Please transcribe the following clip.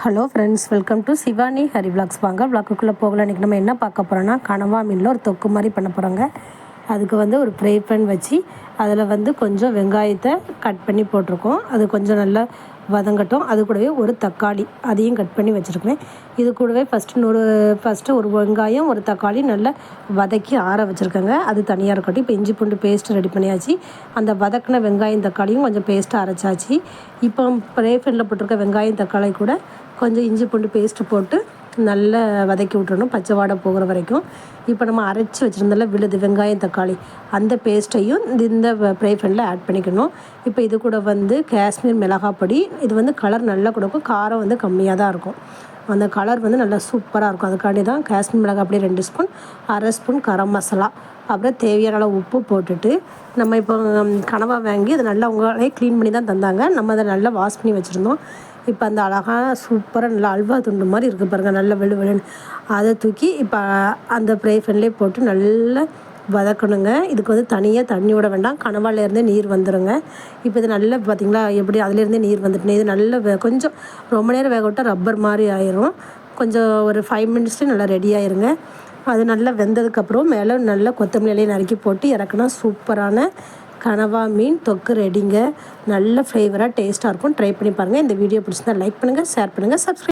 Hello friends welcome to Shivani Hari vlogs வாங்க விளாக்குக்குள்ளே போகல இன்றைக்கி நம்ம என்ன பார்க்க போகிறோன்னா கனவா மீனில் ஒரு தொக்கு மாதிரி பண்ண போகிறோங்க அதுக்கு வந்து ஒரு ஃப்ரை பேன் வச்சு அதில் வந்து கொஞ்சம் வெங்காயத்தை கட் பண்ணி போட்டிருக்கோம். அது கொஞ்சம் நல்லா வதங்கட்டும். அது கூடவே ஒரு தக்காளி அதையும் கட் பண்ணி வச்சுருக்கேன் இது கூடவே ஃபஸ்ட்டு நூறு ஃபஸ்ட்டு ஒரு வெங்காயம் ஒரு தக்காளி நல்லா வதக்கி ஆற வச்சுருக்கேங்க. அது தனியாக இருக்கட்டும். இப்போ இஞ்சி பூண்டு பேஸ்ட் ரெடி பண்ணியாச்சு. அந்த வதக்கின வெங்காயம் தக்காளியும் கொஞ்சம் பேஸ்ட்டாக அரைச்சாச்சு. இப்போ ப்ரே பேனில் போட்டிருக்க வெங்காயம் தக்காளி கூட கொஞ்சம் இஞ்சி பூண்டு பேஸ்ட்டு போட்டு நல்லா வதக்கி விட்டுறணும். பச்சை வாடை போகிற வரைக்கும். இப்போ நம்ம அரைச்சி வச்சுருந்தால விழுது வெங்காயம் தக்காளி அந்த பேஸ்ட்டையும் இந்த ப்ரை பேனில் ஆட் பண்ணிக்கணும். இப்போ இது கூட வந்து காஷ்மீர் மிளகாய் பொடி இது வந்து கலர் நல்லா கொடுக்கும். காரம் வந்து கம்மியாக தான் இருக்கும். அந்த கலர் வந்து நல்லா சூப்பராக இருக்கும். அதுக்காண்டி தான் காஷ்மீர் மிளகாய் அப்படியே ரெண்டு ஸ்பூன் அரை ஸ்பூன் கரம் மசாலா. அப்புறம் தேவையான அளவு உப்பு போட்டுட்டு நம்ம இப்போ கனவா வாங்கி அதை நல்லா உங்களே க்ளீன் பண்ணி தான் தந்தாங்க. நம்ம அதை நல்லா வாஷ் பண்ணி வச்சுருந்தோம். இப்போ அந்த அழகாக சூப்பராக நல்லா அல்வா துண்டு மாதிரி இருக்குது பாருங்கள் நல்ல வெளு வெளுன்னு. அதை தூக்கி இப்போ அந்த ப்ரே ஃபேன்லேயே போட்டு நல்லா வதக்கணுங்க. இதுக்கு வந்து தனியாக தண்ணி விட வேண்டாம். கணவாலேருந்தே நீர் வந்துடுங்க இப்போ இது நல்லா பார்த்திங்களா எப்படி அதுலேருந்தே நீர் வந்துட்டு இது நல்லா கொஞ்சம் ரொம்ப நேரம் வேக விட்டால் ரப்பர் மாதிரி ஆயிரும். கொஞ்சம் ஒரு ஃபைவ் மினிட்ஸ்லேயும் நல்லா ரெடி ஆயிருங்க. அது நல்லா வெந்ததுக்கப்புறம் மேலே நல்லா கொத்தமல்லி இலையை நறுக்கி போட்டு இறக்குனா சூப்பரான கனவா மீன் தொக்கு ரெடிங்க. நல்ல ஃப்ளேவராக டேஸ்ட்டாக இருக்கும். ட்ரை பண்ணி பாருங்கள் இந்த வீடியோ பிடிச்சிருந்தா லைக் பண்ணுங்கள் ஷேர் பண்ணுங்கள் சப்ஸ்கிரைப்